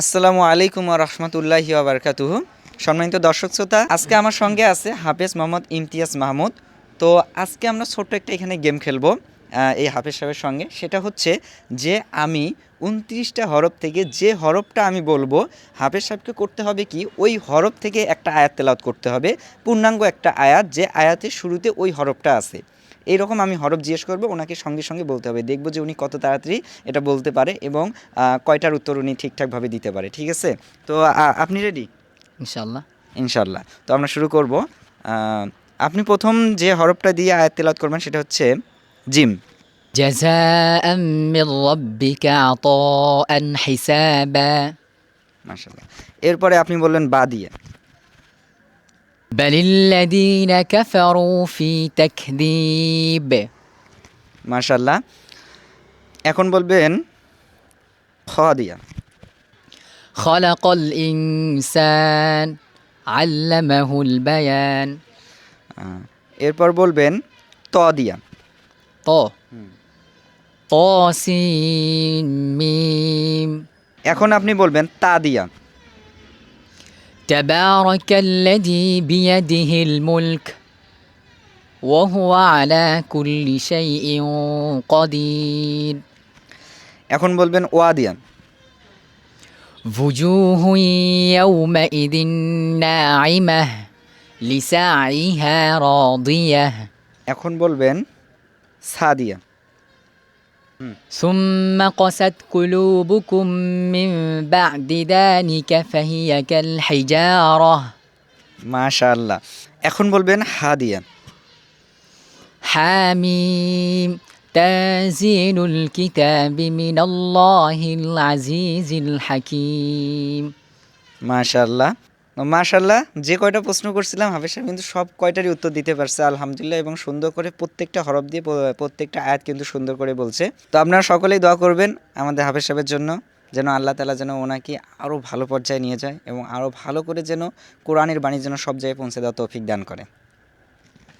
আসসালামু আলাইকুম রহমতুল্লাহি আবরকাতুহু সম্মানিত দর্শক শ্রোতা, আজকে আমার সঙ্গে আছে হাফেজ মোহাম্মদ ইমতিয়াজ মাহমুদ। তো আজকে আমরা ছোট্ট একটা এখানে গেম খেলব এই হাফেজ সাহেবের সঙ্গে। সেটা হচ্ছে যে আমি উনত্রিশটা হরফ থেকে যে হরফটা আমি বলব, হাফেজ সাহেবকে করতে হবে কি, ওই হরফ থেকে একটা আয়াত তেলাওয়াত করতে হবে। পূর্ণাঙ্গ একটা আয়াত, যে আয়াতের শুরুতে ওই হরফটা আছে। এইরকম আমি হরফ জিজ্ঞেস করবো ওনাকে সঙ্গে সঙ্গে বলতে হবে দেখবো যে উনি কত তাড়াতাড়ি এটা বলতে পারে এবং আহ, কয়টার উত্তর উনি ঠিকঠাকভাবে দিতে পারে ঠিক আছে তো আ- আপনি রেডি ইনশাল্লাহ ইনশাল্লাহ তো আমরা শুরু করব আহ, আপনি প্রথম যে হরফটা দিয়ে আয়াত তেলাওয়াত করবেন সেটা হচ্ছে জিম جزاء من ربك عطاء حسابا মাশাল্লাহ এরপরে আপনি বললেন বা দিয়ে বালিল্লাদিনা কাফারু ফি তাকদীব মাশাআল্লাহ। এখন বলবেন খ দিয়া খলাকাল ইনসান আল্লামাহুল এরপর বলবেন ত দিয়া ত ত মিম এখন আপনি বলবেন তা দিয়া تبارك الذي بيده الملك وهو على كل شيء قدير এখন বলবেন ওয়া দিয়া وجوه يومئذ ناعمة لسعيها راضية এখন বলবেন সা দিয়া ثم قست قلوبكم من بعد ذلك فهي كالحجارة মাশাআল্লাহ এখন বলবেন হা দিয়া حاميم تنزيل الكتاب من الله العزيز الحكيم মাশাআল্লাহ মাশাআল্লাহ, যে কয়টা প্রশ্ন করছিলাম, হাফেজ সাহেব কিন্তু সব কয়টারই উত্তর দিতে পারছে, আলহামদুলিল্লাহ, এবং সুন্দর করে প্রত্যেকটা হরফ দিয়ে প্রত্যেকটা আয়াত কিন্তু সুন্দর করে বলছে। তো আপনারা সকলেই দোয়া করবেন আমাদের হাফেজ সাহেবের জন্য, যেন আল্লাহ তালা যেন ওনাকে আরও ভালো পর্যায়ে নিয়ে যায়, এবং আরও ভালো করে যেন কোরআনের বাণী যেন সব জায়গায় পৌঁছে দেওয়া তৌফিক দান করে।